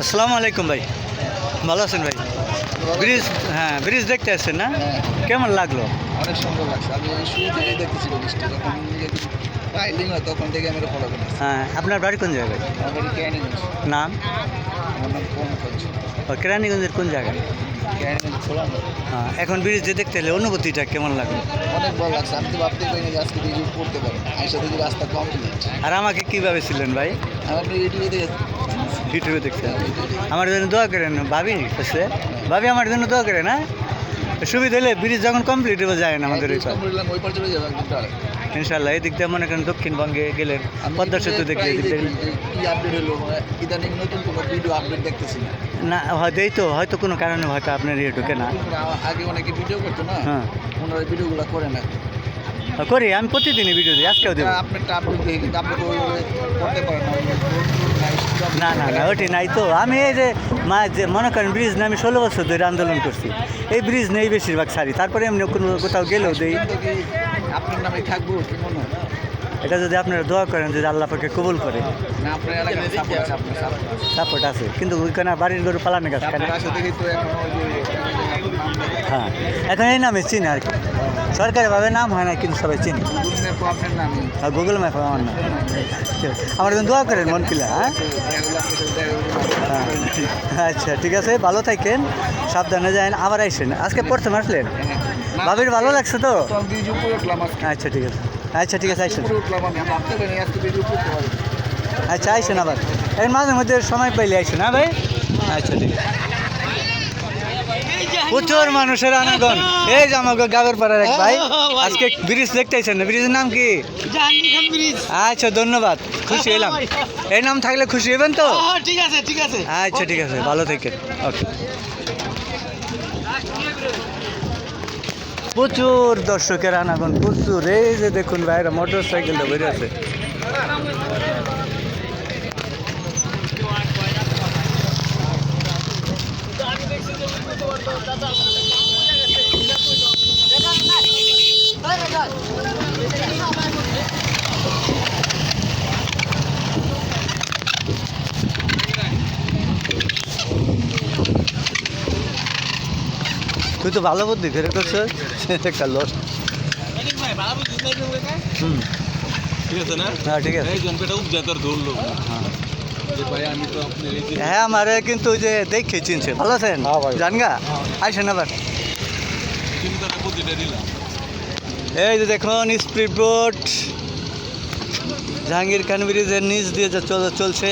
আসসালামু আলাইকুম ভাই। ভালো আছেন ভাই? ব্রিজ হ্যাঁ ব্রিজ দেখতে আসছেন না? কেমন লাগল? অনেক সুন্দর লাগছে। আমি শুরু থেকেই দেখতেছি বৃষ্টি যখন পাইলিং হয় তখন থেকে আমি ফলো করি হ্যাঁ আপনার বাড়ি কোন জায়গায়? নাম? আমার নাম কেরানীগঞ্জের কোন জায়গায়? হ্যাঁ এখন ব্রিজ যে দেখতে এলে অনুভূতিটা কেমন লাগল? অনেক ভালো লাগছে। আমি তো ভাবতে পারিনি যে আজকে রিভিউ করতে পারি আইসা দেখি রাস্তা কমপ্লিট আর আমাকে কীভাবে ছিলেন ভাই? আমার ইউটিউবে ইউটিউবে দেখছেন? আমার জন্য দোয়া করেন ভাবি কাছে। ভাবি আমার জন্য দোয়া করেন হ্যাঁ? সুবিধা হলে ব্রিজ যখন কমপ্লিট হয়ে যায় না আমাদের পার। ওই পার চলে যাবে। ইনশাল্লাহ এই দিক দিয়ে মনে করেন দক্ষিণবঙ্গে গেলেন পদ্মা সেতু দেখলে মানে না। না হয়তো এই তো হয়তো কোনো কারণে হয়তো আপনার ইয়ে ঢুকে না। আগে অনেকে ভিডিও করতো না হ্যাঁ। ওনারা ভিডিওগুলো করে না। করি আমি প্রতিদিনই ভিডিও দিই আজকেও দেবো। না না না ওটি নাই তো। আমি এই যে মা যে মনে করেন ব্রিজ নিয়ে আমি ষোলো বছর ধরে আন্দোলন করছি। এই ব্রিজ নেই বেশিরভাগ সারি তারপরে এমনি কোনো কোথাও গেলেও দেই। আপনার নামে থাকব কি এটা যদি আপনারা দোয়া করেন যদি আল্লাহ পাকে কবুল করে। না আপনার এলাকায় সাপোর্ট আছে। কিন্তু ওইখানে বাড়ির গরু পালানো গাছ হ্যাঁ এখন এই নামে চিনি আর কি। সরকারিভাবে নাম হয় না, কিন্তু সবাই চিনি। আর গুগল ম্যাপ আমার নাম। আমার জন্য দোয়া করেন, মন কিলা হ্যাঁ। হ্যাঁ। আচ্ছা ঠিক আছে, ভালো থাকেন, সাবধানে যান, আবার আইসেন আজকে প্রথম আসলেন? ভাবির ভালো লাগছে তো? আচ্ছা ঠিক আছে। আচ্ছা ঠিক আছে আইসেন আচ্ছা আইসেন আবার। এর মাঝে মধ্যে সময় পাইলে আইসেন হ্যাঁ ভাই? আচ্ছা ঠিক আছে। প্রচুর মানুষের আনাগন এই যে আমাকে গাবের পাড়ার এক ভাই আজকে ব্রিজ দেখতে আইসেন না ব্রিজের নাম কি? আচ্ছা ধন্যবাদ। খুশি হলাম এই নাম থাকলে খুশি হবেন তো? ঠিক আছে ঠিক আছে। আচ্ছা ঠিক আছে ভালো থেকে ওকে। প্রচুর দর্শকের আনাগন প্রচুর। এই যে দেখুন ভাইরা মোটর সাইকেলটা বেরিয়ে তুই তো ভালো বুদ্ধি ফেরে করছ একটা লস হুম ঠিক আছে না? হ্যাঁ ঠিক আছে। এই জনপেটা উপজাতর ধরলো। যে হ্যাঁ আমারে কিন্তু ওই যে দেখে চিনছে। ভালো আছেন? হ্যাঁ জানগা আইসেন আবার। এই যে দেখুন স্পিড বোট। জাহাঙ্গীর খান ব্রিজের নিচ দিয়ে যে চলছে।